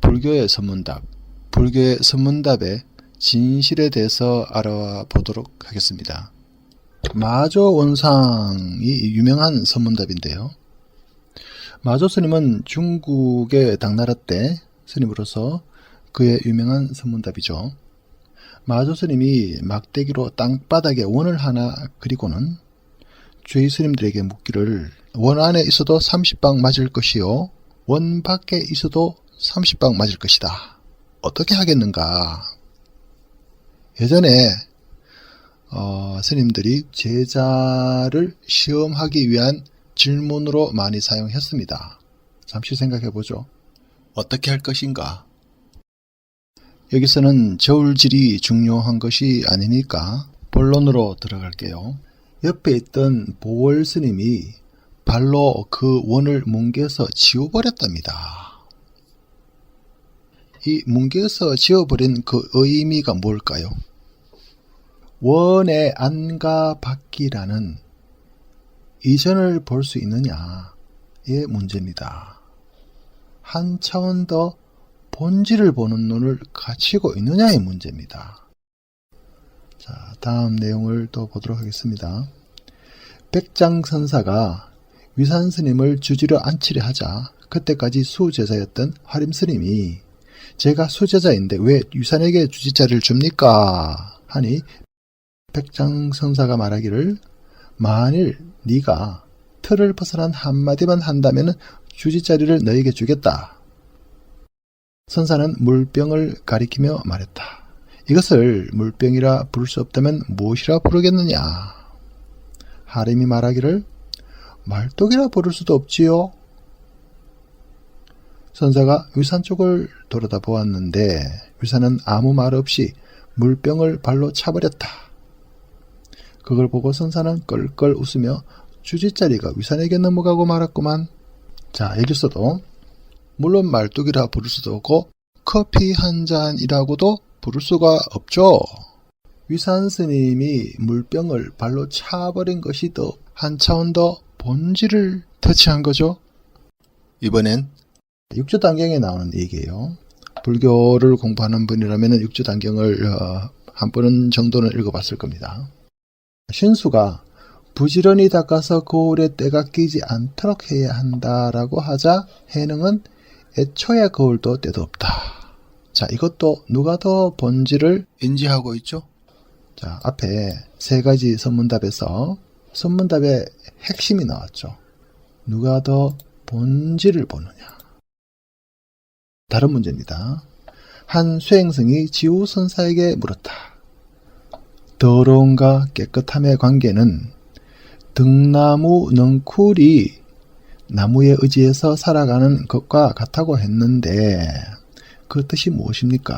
불교의 선문답, 불교의 선문답의 진실에 대해서 알아보도록 하겠습니다. 마조 원상이 유명한 선문답인데요. 마조 스님은 중국의 당나라 때 스님으로서 그의 유명한 선문답이죠. 마조 스님이 막대기로 땅바닥에 원을 하나 그리고는 주의 스님들에게 묻기를 원 안에 있어도 30방 맞을 것이요 원 밖에 있어도 30방 맞을 것이다. 어떻게 하겠는가? 예전에 어, 스님들이 제자를 시험하기 위한 질문으로 많이 사용했습니다. 잠시 생각해 보죠. 어떻게 할 것인가? 여기서는 저울질이 중요한 것이 아니니까 본론으로 들어갈게요. 옆에 있던 보월 스님이 발로 그 원을 뭉개서 지워버렸답니다. 이 뭉개서 지워버린 그 의미가 뭘까요? 원의 안과 밖이라는 이전을 볼 수 있느냐의 문제입니다. 한 차원 더 본질을 보는 눈을 갖추고 있느냐의 문제입니다. 자, 다음 내용을 또 보도록 하겠습니다. 백장 선사가 위산 스님을 주지로 앉히려 하자 그때까지 수제자였던 화림 스님이 제가 수제자인데 왜 유산에게 주지자를 줍니까? 하니 백장 선사가 말하기를 만일 네가 틀을 벗어난 한마디만 한다면 주지자리를 너에게 주겠다. 선사는 물병을 가리키며 말했다. 이것을 물병이라 부를 수 없다면 무엇이라 부르겠느냐? 하림이 말하기를 말독이라 부를 수도 없지요. 선사가 위산 쪽을 돌아다 보았는데 위산은 아무 말 없이 물병을 발로 차버렸다. 그걸 보고 선사는 껄껄 웃으며 주지자리가 위산에게 넘어가고 말았구만. 자, 여기서도 물론 말뚝이라 부를 수도 없고 커피 한 잔이라고도 부를 수가 없죠. 위산 스님이 물병을 발로 차버린 것이 더 한 차원 더 본질을 터치한 거죠. 이번엔 육조 단경에 나오는 얘기예요. 불교를 공부하는 분이라면 육조 단경을 어, 한 번은 정도는 읽어봤을 겁니다. 신수가 부지런히 닦아서 거울에 때가 끼지 않도록 해야 한다라고 하자 해능은 애초에 거울도 때도 없다. 자, 이것도 누가 더 본질을 인지하고 있죠? 자, 앞에 세 가지 선문답에서 선문답의 핵심이 나왔죠. 누가 더 본질을 보느냐. 다른 문제입니다. 한 수행승이 지우 선사에게 물었다. 더러움과 깨끗함의 관계는 등나무 넝쿨이 나무에 의지해서 살아가는 것과 같다고 했는데 그 뜻이 무엇입니까?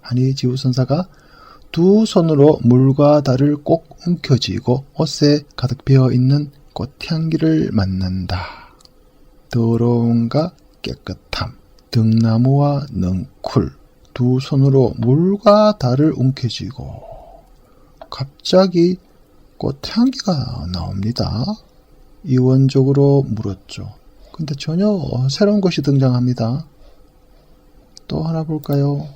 하니 지우 선사가 두 손으로 물과 달을 꼭 움켜쥐고 옷에 가득 배어 있는 꽃향기를 맡는다. 더러움과 깨끗함, 등나무와 넝쿨, 두 손으로 물과 달을 움켜쥐고 갑자기 꽃향기가 나옵니다. 이원적으로 물었죠. 근데 전혀 새로운 것이 등장합니다. 또 하나 볼까요?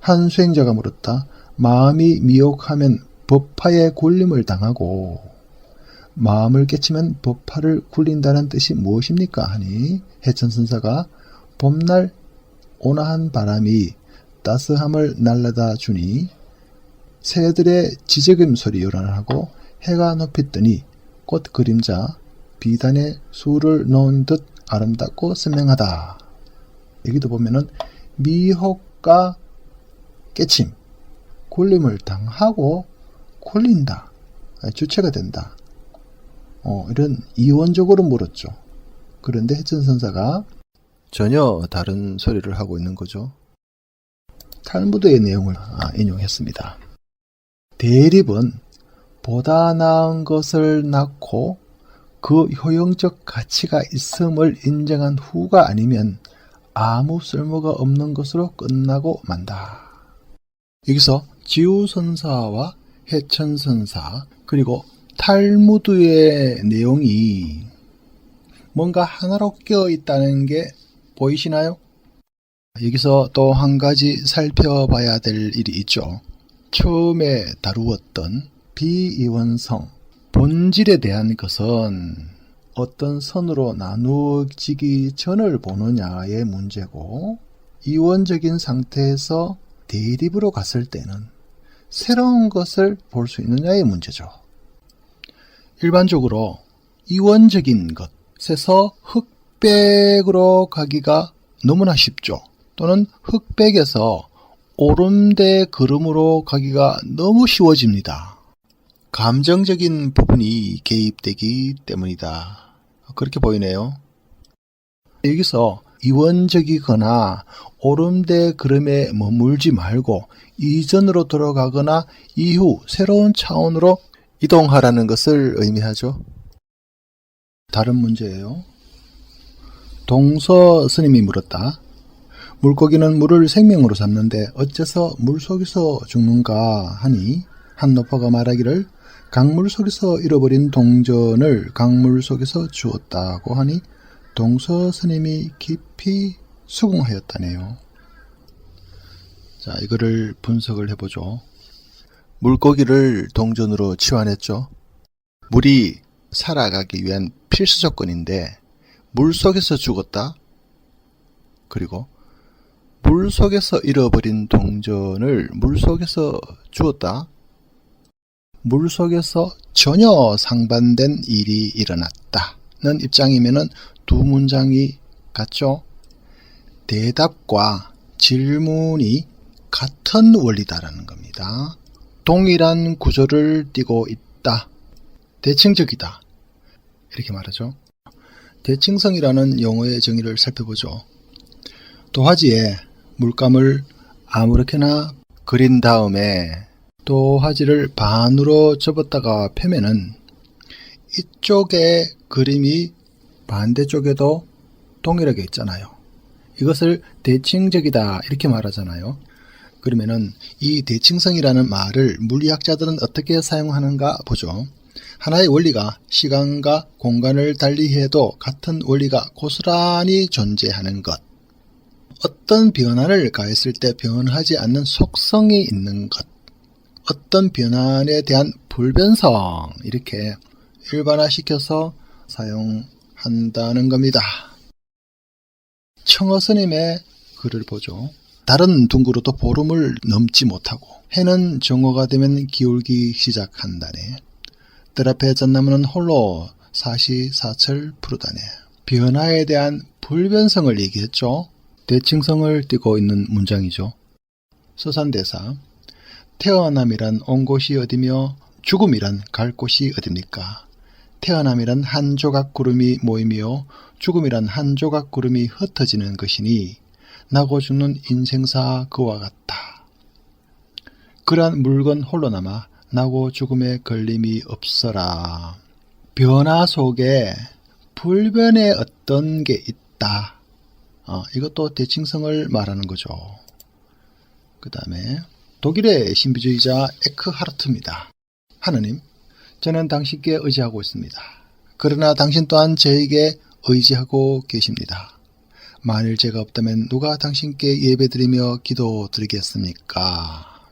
한 수행자가 물었다. 마음이 미혹하면 법화에 굴림을 당하고 마음을 깨치면 법화를 굴린다는 뜻이 무엇입니까? 하니 해천선사가 봄날 온화한 바람이 따스함을 날라다 주니 새들의 지저금 소리 요란하고 해가 높이 뜨니 꽃 그림자 비단에 술을 넣은 듯 아름답고 선명하다. 여기도 보면은 미혹과 깨침, 굴림을 당하고 굴린다. 주체가 된다. 어, 이런 이원적으로 물었죠. 그런데 해천 선사가 전혀 다른 소리를 하고 있는 거죠. 탈무드의 내용을 아, 인용했습니다. 대립은 보다 나은 것을 낳고 그 효용적 가치가 있음을 인정한 후가 아니면 아무 쓸모가 없는 것으로 끝나고 만다. 여기서 지우선사와 해천선사 그리고 탈무드의 내용이 뭔가 하나로 껴 있다는 게 보이시나요? 여기서 또 한 가지 살펴봐야 될 일이 있죠. 처음에 다루었던 비이원성, 본질에 대한 것은 어떤 선으로 나누어지기 전을 보느냐의 문제고, 이원적인 상태에서 대립으로 갔을 때는 새로운 것을 볼 수 있느냐의 문제죠. 일반적으로 이원적인 것에서 흑 백으로 가기가 너무나 쉽죠. 또는 흑백에서 오름대 걸음으로 가기가 너무 쉬워집니다. 감정적인 부분이 개입되기 때문이다. 그렇게 보이네요. 여기서 이원적이거나 오름대 걸음에 머물지 말고 이전으로 돌아가거나 이후 새로운 차원으로 이동하라는 것을 의미하죠. 다른 문제예요. 동서 스님이 물었다. 물고기는 물을 생명으로 삼는데 어째서 물 속에서 죽는가 하니 한 노파가 말하기를 강물 속에서 잃어버린 동전을 강물 속에서 주었다고 하니 동서 스님이 깊이 수긍하였다네요. 자, 이거를 분석을 해보죠. 물고기를 동전으로 치환했죠. 물이 살아가기 위한 필수 조건인데 물 속에서 죽었다. 그리고 물 속에서 잃어버린 동전을 물 속에서 주었다. 물 속에서 전혀 상반된 일이 일어났다는 입장이면은 두 문장이 같죠? 대답과 질문이 같은 원리다라는 겁니다. 동일한 구조를 띠고 있다. 대칭적이다. 이렇게 말하죠. 대칭성이라는 용어의 정의를 살펴보죠. 도화지에 물감을 아무렇게나 그린 다음에 도화지를 반으로 접었다가 펴면은 이쪽의 그림이 반대쪽에도 동일하게 있잖아요. 이것을 대칭적이다 이렇게 말하잖아요. 그러면은 이 대칭성이라는 말을 물리학자들은 어떻게 사용하는가 보죠. 하나의 원리가 시간과 공간을 달리해도 같은 원리가 고스란히 존재하는 것. 어떤 변화를 가했을 때 변하지 않는 속성이 있는 것. 어떤 변환에 대한 불변성. 이렇게 일반화시켜서 사용한다는 겁니다. 청어 스님의 글을 보죠. 다른 둥그로도 보름을 넘지 못하고 해는 정오가 되면 기울기 시작한다네. 뜰 앞에 잣나무는 홀로 사시사철 푸르다네. 변화에 대한 불변성을 얘기했죠. 대칭성을 띠고 있는 문장이죠. 서산대사 태어남이란 온 곳이 어디며 죽음이란 갈 곳이 어딥니까? 태어남이란 한 조각 구름이 모임이요 죽음이란 한 조각 구름이 흩어지는 것이니 나고 죽는 인생사 그와 같다. 그러한 물건 홀로 남아 나고 죽음에 걸림이 없어라. 변화 속에 불변의 어떤 게 있다. 어, 이것도 대칭성을 말하는 거죠. 그 다음에 독일의 신비주의자 에크하르트입니다. 하느님, 저는 당신께 의지하고 있습니다. 그러나 당신 또한 저에게 의지하고 계십니다. 만일 제가 없다면 누가 당신께 예배드리며 기도 드리겠습니까?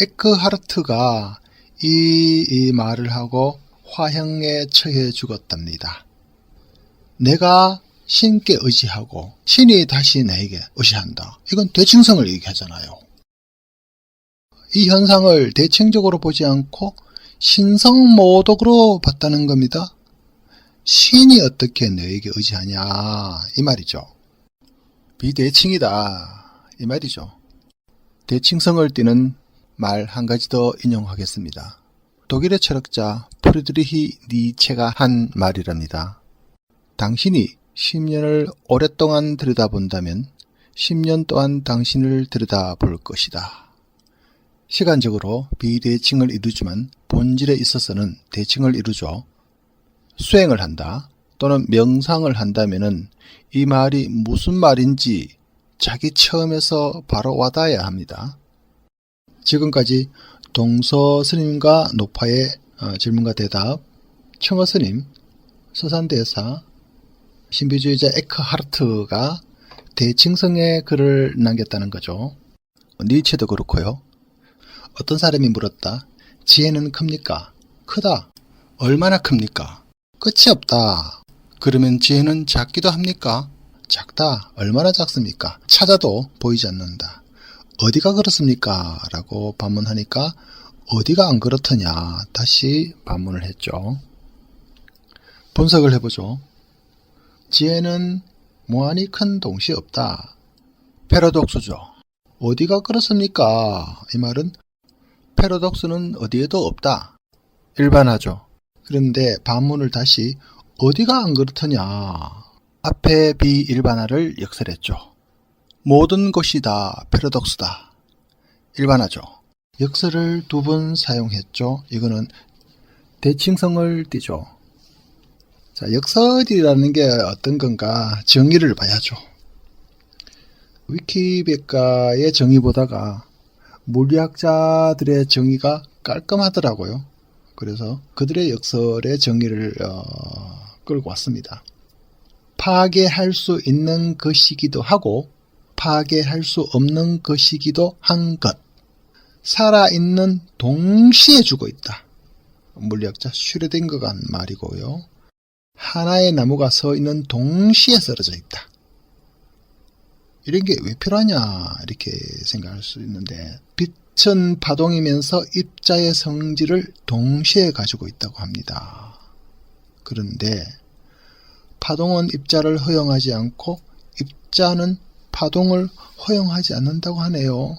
에크하르트가 이, 이 말을 하고 화형에 처해 죽었답니다. 내가 신께 의지하고 신이 다시 나에게 의지한다. 이건 대칭성을 얘기하잖아요. 이 현상을 대칭적으로 보지 않고 신성모독으로 봤다는 겁니다. 신이 어떻게 너에게 의지하냐 이 말이죠. 비대칭이다 이 말이죠. 대칭성을 띠는 말 한 가지 더 인용하겠습니다. 독일의 철학자 프리드리히 니체가 한 말이랍니다. 당신이 10년을 오랫동안 들여다본다면 10년 동안 당신을 들여다볼 것이다. 시간적으로 비대칭을 이루지만 본질에 있어서는 대칭을 이루죠. 수행을 한다 또는 명상을 한다면은 이 말이 무슨 말인지 자기 처음에서 바로 와닿아야 합니다. 지금까지 동서 스님과 노파의 어, 질문과 대답, 청어 스님, 서산대사, 신비주의자 에크하르트가 대칭성의 글을 남겼다는 거죠. 니체도 그렇고요. 어떤 사람이 물었다. 지혜는 큽니까? 크다. 얼마나 큽니까? 끝이 없다. 그러면 지혜는 작기도 합니까? 작다. 얼마나 작습니까? 찾아도 보이지 않는다. 어디가 그렇습니까? 라고 반문하니까 어디가 안 그렇더냐 다시 반문을 했죠. 분석을 해보죠. 지혜는 무한히 큰 동시에 없다. 패러독스죠. 어디가 그렇습니까? 이 말은 패러독스는 어디에도 없다. 일반하죠. 그런데 반문을 다시 어디가 안 그렇더냐. 앞에 비일반화를 역설했죠. 모든 것이 다 패러독스다. 일반하죠. 역설을 두 번 사용했죠. 이거는 대칭성을 띠죠. 자, 역설이라는 게 어떤 건가 정의를 봐야죠. 위키백과의 정의 보다가 물리학자들의 정의가 깔끔하더라고요. 그래서 그들의 역설의 정의를 어, 끌고 왔습니다. 파괴할 수 있는 것이기도 하고 파괴할 수 없는 것이기도 한 것. 살아있는 동시에 죽어 있다. 물리학자 슈레딩거가 한 말이고요. 하나의 나무가 서 있는 동시에 쓰러져 있다. 이런 게 왜 필요하냐 이렇게 생각할 수 있는데 빛은 파동이면서 입자의 성질을 동시에 가지고 있다고 합니다. 그런데 파동은 입자를 허용하지 않고 입자는 파동을 허용하지 않는다고 하네요.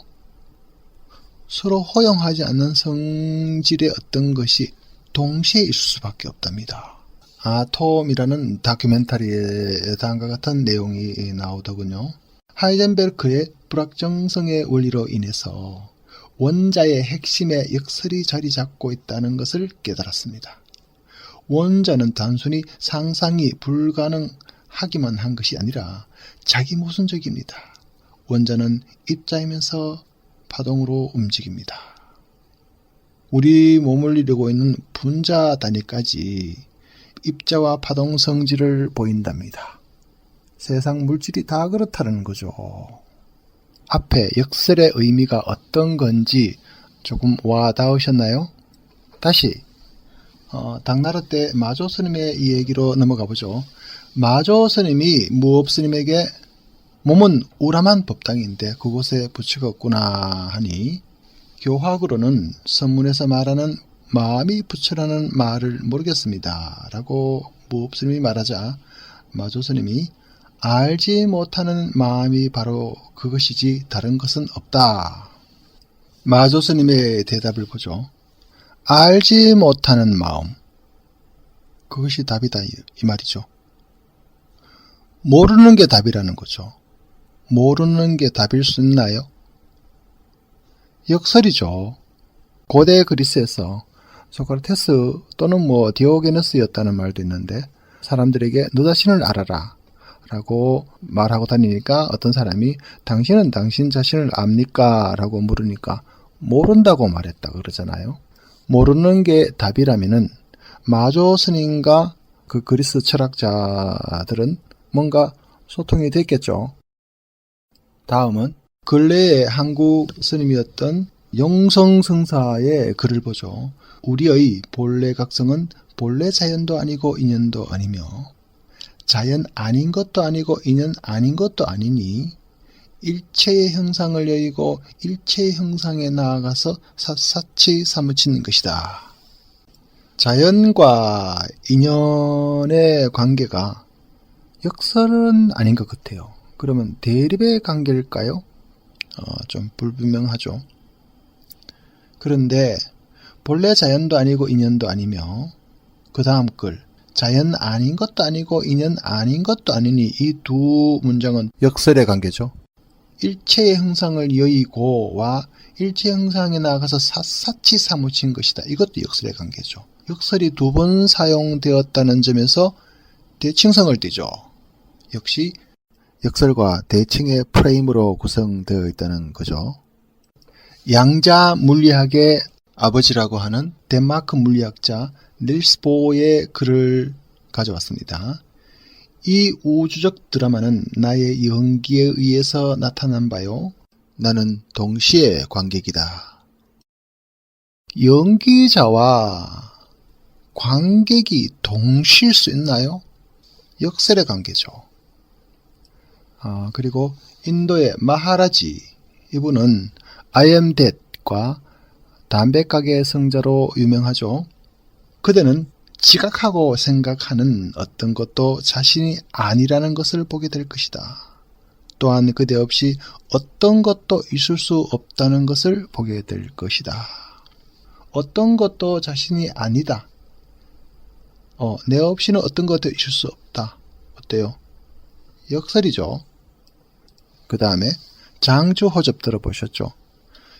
서로 허용하지 않는 성질의 어떤 것이 동시에 있을 수밖에 없답니다. 아톰이라는 다큐멘터리에 다음과 같은 내용이 나오더군요. 하이젠베르크의 불확정성의 원리로 인해서 원자의 핵심에 역설이 자리 잡고 있다는 것을 깨달았습니다. 원자는 단순히 상상이 불가능 하기만 한 것이 아니라 자기 모순적입니다. 원자는 입자이면서 파동으로 움직입니다. 우리 몸을 이루고 있는 분자 단위까지 입자와 파동 성질을 보인답니다. 세상 물질이 다 그렇다는 거죠. 앞에 역설의 의미가 어떤 건지 조금 와 닿으셨나요? 다시 어, 당나라 때 마조 스님의 이 얘기로 넘어가 보죠. 마조 스님이 무업 스님에게 몸은 우람한 법당인데 그곳에 부처가 없구나 하니 교학으로는 선문에서 말하는 마음이 부처라는 말을 모르겠습니다. 라고 무업 스님이 말하자 마조 스님이 알지 못하는 마음이 바로 그것이지 다른 것은 없다. 마조 스님의 대답을 보죠. 알지 못하는 마음. 그것이 답이다. 이, 이 말이죠. 모르는 게 답이라는 거죠. 모르는 게 답일 수 있나요? 역설이죠. 고대 그리스에서 소크라테스 또는 뭐 디오게네스였다는 말도 있는데 사람들에게 너 자신을 알아라 라고 말하고 다니니까 어떤 사람이 당신은 당신 자신을 압니까? 라고 물으니까 모른다고 말했다 그러잖아요. 모르는 게 답이라면은 마조 스님과 그 그리스 철학자들은 뭔가 소통이 됐겠죠. 다음은 근래의 한국 스님이었던 영성승사의 글을 보죠. 우리의 본래 각성은 본래 자연도 아니고 인연도 아니며 자연 아닌 것도 아니고 인연 아닌 것도 아니니 일체의 형상을 여의고 일체의 형상에 나아가서 샅샅이 사무치는 것이다. 자연과 인연의 관계가 역설은 아닌 것 같아요. 그러면 대립의 관계일까요? 어, 좀 불분명하죠. 그런데 본래 자연도 아니고 인연도 아니며 그 다음 글 자연 아닌 것도 아니고 인연 아닌 것도 아니니 이 두 문장은 역설의 관계죠. 일체의 형상을 여의고와 일체 형상에 나가서 샅샅이 사무친 것이다. 이것도 역설의 관계죠. 역설이 두 번 사용되었다는 점에서 대칭성을 띠죠. 역시 역설과 대칭의 프레임으로 구성되어 있다는 거죠. 양자 물리학의 아버지라고 하는 덴마크 물리학자 닐스 보의 글을 가져왔습니다. 이 우주적 드라마는 나의 연기에 의해서 나타난 바요. 나는 동시에 관객이다. 연기자와 관객이 동시일 수 있나요? 역설의 관계죠. 아, 그리고 인도의 마하라지 이분은 I am Dead과 담배 가게 성자로 유명하죠. 그대는 지각하고 생각하는 어떤 것도 자신이 아니라는 것을 보게 될 것이다. 또한 그대 없이 어떤 것도 있을 수 없다는 것을 보게 될 것이다. 어떤 것도 자신이 아니다. 어, 내 없이는 어떤 것도 있을 수 없다. 어때요? 역설이죠. 그 다음에 장주 호접 들어보셨죠?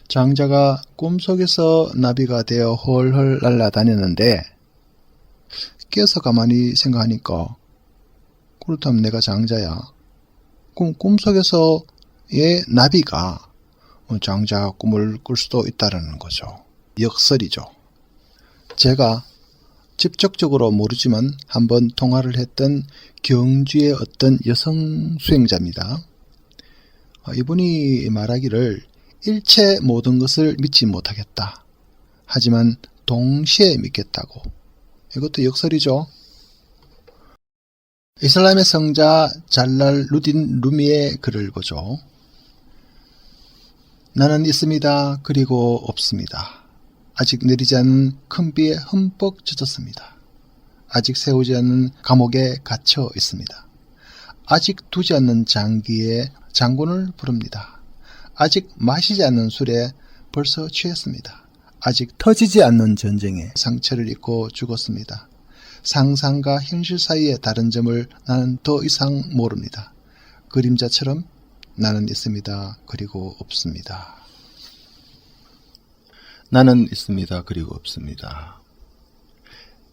장자가 꿈속에서 나비가 되어 헐헐 날아다녔는데 깨어서 가만히 생각하니까 그렇다면 내가 장자야. 그럼 꿈속에서의 나비가 장자 꿈을 꿀 수도 있다는 거죠. 역설이죠. 제가 직접적으로 모르지만 한번 통화를 했던 경주의 어떤 여성 수행자입니다. 어, 이분이 말하기를 일체 모든 것을 믿지 못하겠다. 하지만 동시에 믿겠다고. 이것도 역설이죠. 이슬람의 성자 잘랄 루딘 루미의 글을 보죠. 나는 있습니다. 그리고 없습니다. 아직 내리지 않은 큰 비에 흠뻑 젖었습니다. 아직 세우지 않는 감옥에 갇혀 있습니다. 아직 두지 않는 장기에 장군을 부릅니다. 아직 마시지 않는 술에 벌써 취했습니다. 아직 터지지 않는 전쟁에 상처를 입고 죽었습니다. 상상과 현실 사이의 다른 점을 나는 더 이상 모릅니다. 그림자처럼 나는 있습니다. 그리고 없습니다. 나는 있습니다. 그리고 없습니다.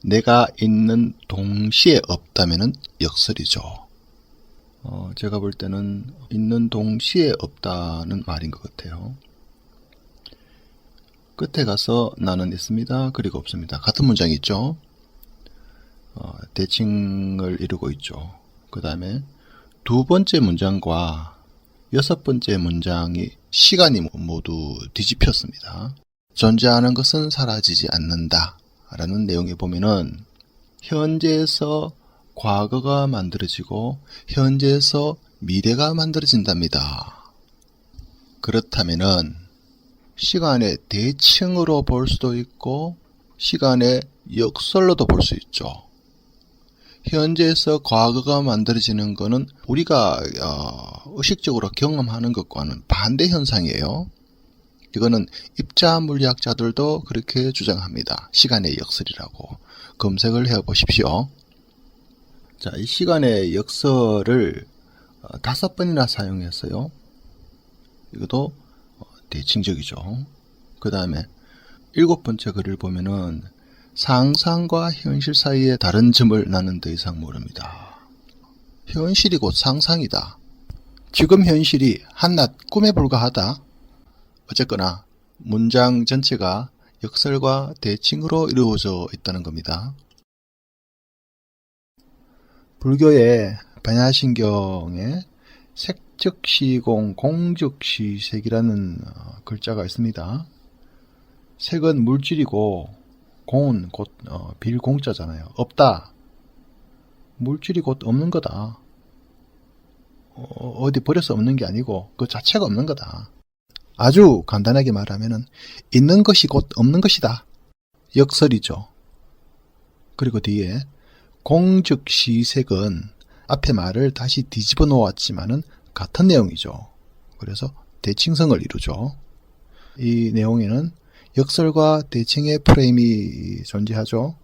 내가 있는 동시에 없다면 역설이죠. 어, 제가 볼 때는 있는 동시에 없다는 말인 것 같아요. 끝에 가서 나는 있습니다. 그리고 없습니다. 같은 문장이 있죠. 어, 대칭을 이루고 있죠. 그 다음에 두 번째 문장과 여섯 번째 문장이 시간이 모두 뒤집혔습니다. 존재하는 것은 사라지지 않는다. 라는 내용에 보면은 현재에서 과거가 만들어지고 현재에서 미래가 만들어진답니다. 그렇다면은 시간의 대칭으로 볼 수도 있고 시간의 역설로도 볼 수 있죠. 현재에서 과거가 만들어지는 것은 우리가 어, 의식적으로 경험하는 것과는 반대 현상이에요. 이거는 입자 물리학자들도 그렇게 주장합니다. 시간의 역설이라고 검색을 해 보십시오. 자, 이 시간의 역설을 어, 다섯 번이나 사용했어요. 이것도 어, 대칭적이죠. 그 다음에 일곱 번째 글을 보면은 상상과 현실 사이의 다른 점을 나는 더 이상 모릅니다. 현실이 곧 상상이다. 지금 현실이 한낱 꿈에 불과하다. 어쨌거나 문장 전체가 역설과 대칭으로 이루어져 있다는 겁니다. 불교의 반야신경에 색즉시공 공즉시색이라는 어, 글자가 있습니다. 색은 물질이고 공은 곧 어, 빌공자잖아요. 없다. 물질이 곧 없는 거다. 어, 어디 버려서 없는 게 아니고 그 자체가 없는 거다. 아주 간단하게 말하면은 있는 것이 곧 없는 것이다. 역설이죠. 그리고 뒤에 공즉시색은 앞에 말을 다시 뒤집어 놓았지만은 같은 내용이죠. 그래서 대칭성을 이루죠. 이 내용에는 역설과 대칭의 프레임이 존재하죠.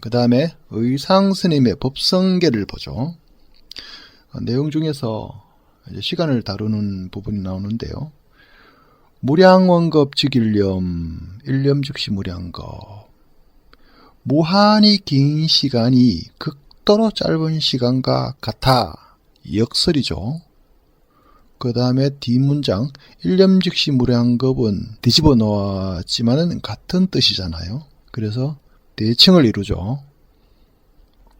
그 다음에 의상 스님의 법성계를 보죠. 어, 내용 중에서 시간을 다루는 부분이 나오는데요. 무량원급 즉일념, 일념 즉시 무량급. 무한히 긴 시간이 극도로 짧은 시간과 같아. 역설이죠. 그 다음에 뒷문장, 일념 즉시 무량급은 뒤집어 놓았지만은 같은 뜻이잖아요. 그래서 대칭을 이루죠.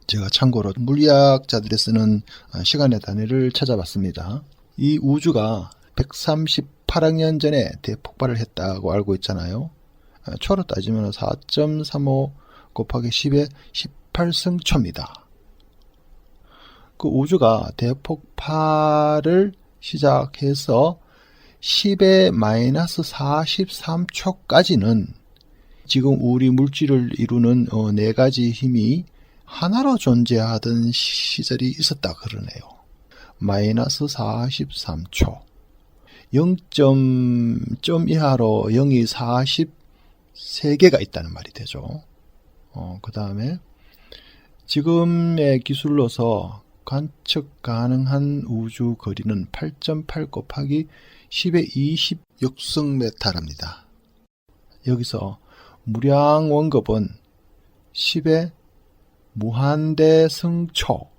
제가 참고로 물리학자들이 쓰는 아, 시간의 단위를 찾아봤습니다. 이 우주가 138억 년 전에 대폭발을 했다고 알고 있잖아요. 아, 초로 따지면 4.35 곱하기 10의 18승초입니다. 그 우주가 대폭발을 시작해서 10의 마이너스 43초까지는 지금 우리 물질을 이루는 어, 네 가지 힘이 하나로 존재하던 시절이 있었다 그러네요. 마이너스 43초. 0점 점 이하로 0이 43개가 있다는 말이 되죠. 어, 그 다음에 지금의 기술로서 관측 가능한 우주 거리는 8.8 곱하기 10의 20 역승메타랍니다. 여기서 무량 원급은 10의 무한대 승초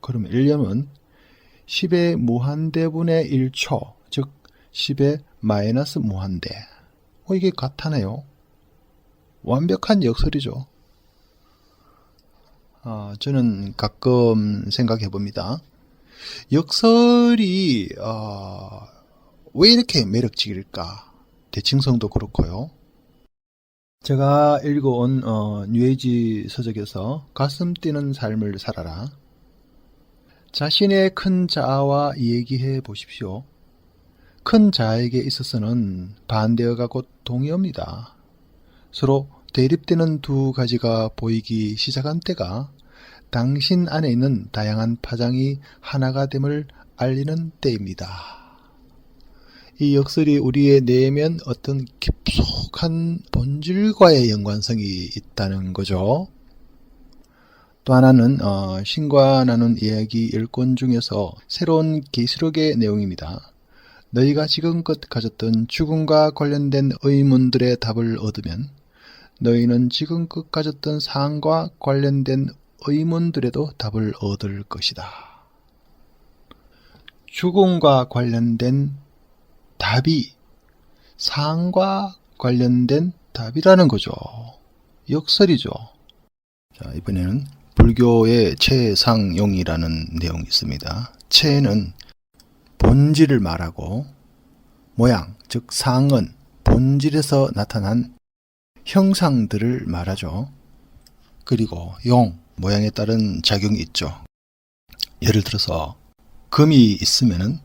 그러면 1년은 10의 무한대분의 1초 즉 10의 마이너스 무한대 어, 이게 같아네요. 완벽한 역설이죠. 아, 저는 가끔 생각해 봅니다. 역설이 어, 왜 이렇게 매력적일까? 대칭성도 그렇고요. 제가 읽어온 어, 뉴에이지 서적에서 가슴 뛰는 삶을 살아라. 자신의 큰 자아와 얘기해 보십시오. 큰 자에게 있어서는 반대어가 곧 동의어입니다. 서로 대립되는 두 가지가 보이기 시작한 때가 당신 안에 있는 다양한 파장이 하나가 됨을 알리는 때입니다. 이 역설이 우리의 내면 어떤 깊숙한 본질과의 연관성이 있다는 거죠. 또 하나는 어, 신과 나눈 이야기 10권 중에서 새로운 계시록의 내용입니다. 너희가 지금껏 가졌던 죽음과 관련된 의문들의 답을 얻으면 너희는 지금껏 가졌던 상과 관련된 의문들에도 답을 얻을 것이다. 죽음과 관련된 답이 상과 관련된 답이라는 거죠. 역설이죠. 자, 이번에는 불교의 최상용이라는 내용이 있습니다. 최는 본질을 말하고 모양, 즉 상은 본질에서 나타난 형상들을 말하죠. 그리고 용, 모양에 따른 작용이 있죠. 예를 들어서 금이 있으면은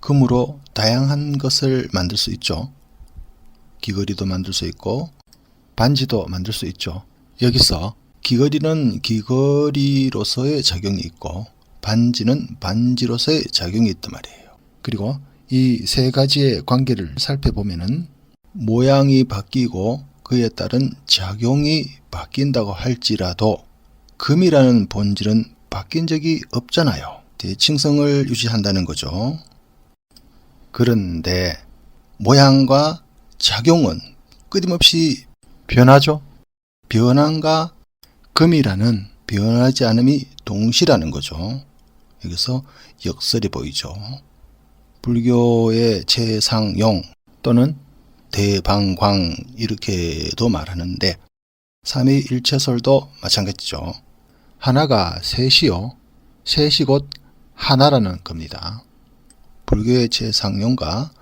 금으로 다양한 것을 만들 수 있죠. 귀걸이도 만들 수 있고 반지도 만들 수 있죠. 여기서 귀걸이는 귀걸이로서의 작용이 있고 반지는 반지로서의 작용이 있단 말이에요. 그리고 이 세 가지의 관계를 살펴보면은 모양이 바뀌고 그에 따른 작용이 바뀐다고 할지라도 금이라는 본질은 바뀐 적이 없잖아요. 대칭성을 유지한다는 거죠. 그런데 모양과 작용은 끊임없이 변하죠. 변함과 금이라는 변하지 않음이 동시라는 거죠. 여기서 역설이 보이죠. 불교의 최상용 또는 대방광 이렇게도 말하는데 삼위일체설도 마찬가지죠. 하나가 셋이요. 셋이 곧 하나라는 겁니다. 불교의 최상용과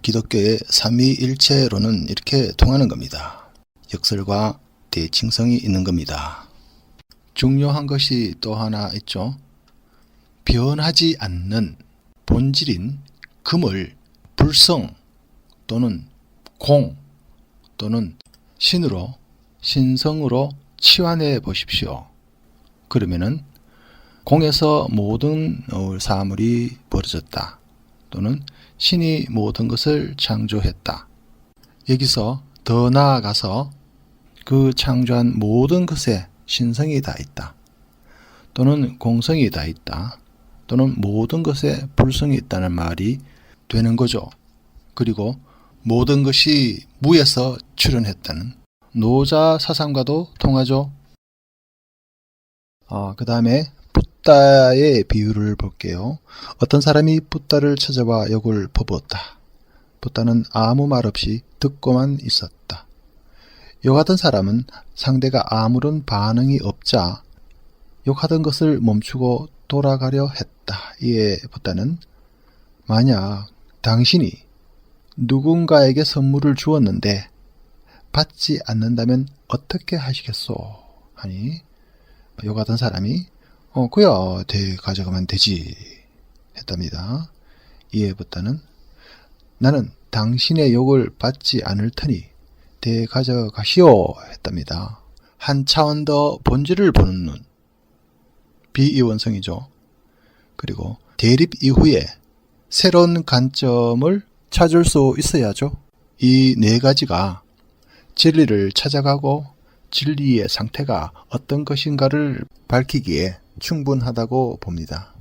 기독교의 삼위일체로는 이렇게 통하는 겁니다. 역설과 대칭성이 있는 겁니다. 중요한 것이 또 하나 있죠. 변하지 않는 본질인 금을 불성 또는 공 또는 신으로 신성으로 치환해 보십시오. 그러면은 공에서 모든 사물이 벌어졌다. 또는 신이 모든 것을 창조했다. 여기서 더 나아가서 그 창조한 모든 것에 신성이 다 있다. 또는 공성이 다 있다. 또는 모든 것에 불성이 있다는 말이 되는 거죠. 그리고 모든 것이 무에서 출현했다는 노자 사상과도 통하죠. 어, 그 다음에 붓다의 비유를 볼게요. 어떤 사람이 붓다를 찾아와 욕을 퍼부었다. 붓다는 아무 말 없이 듣고만 있었다. 욕하던 사람은 상대가 아무런 반응이 없자 욕하던 것을 멈추고 돌아가려 했다. 이에보다는 만약 당신이 누군가에게 선물을 주었는데 받지 않는다면 어떻게 하시겠소? 하니 욕하던 사람이 어 그야 대 가져가면 되지 했답니다. 이에보다는 나는 당신의 욕을 받지 않을 테니 대 가져가시오 했답니다. 한 차원 더 본질을 보는 눈 비이원성이죠. 그리고 대립 이후에 새로운 관점을 찾을 수 있어야죠. 이 네 가지가 진리를 찾아가고 진리의 상태가 어떤 것인가를 밝히기에 충분하다고 봅니다.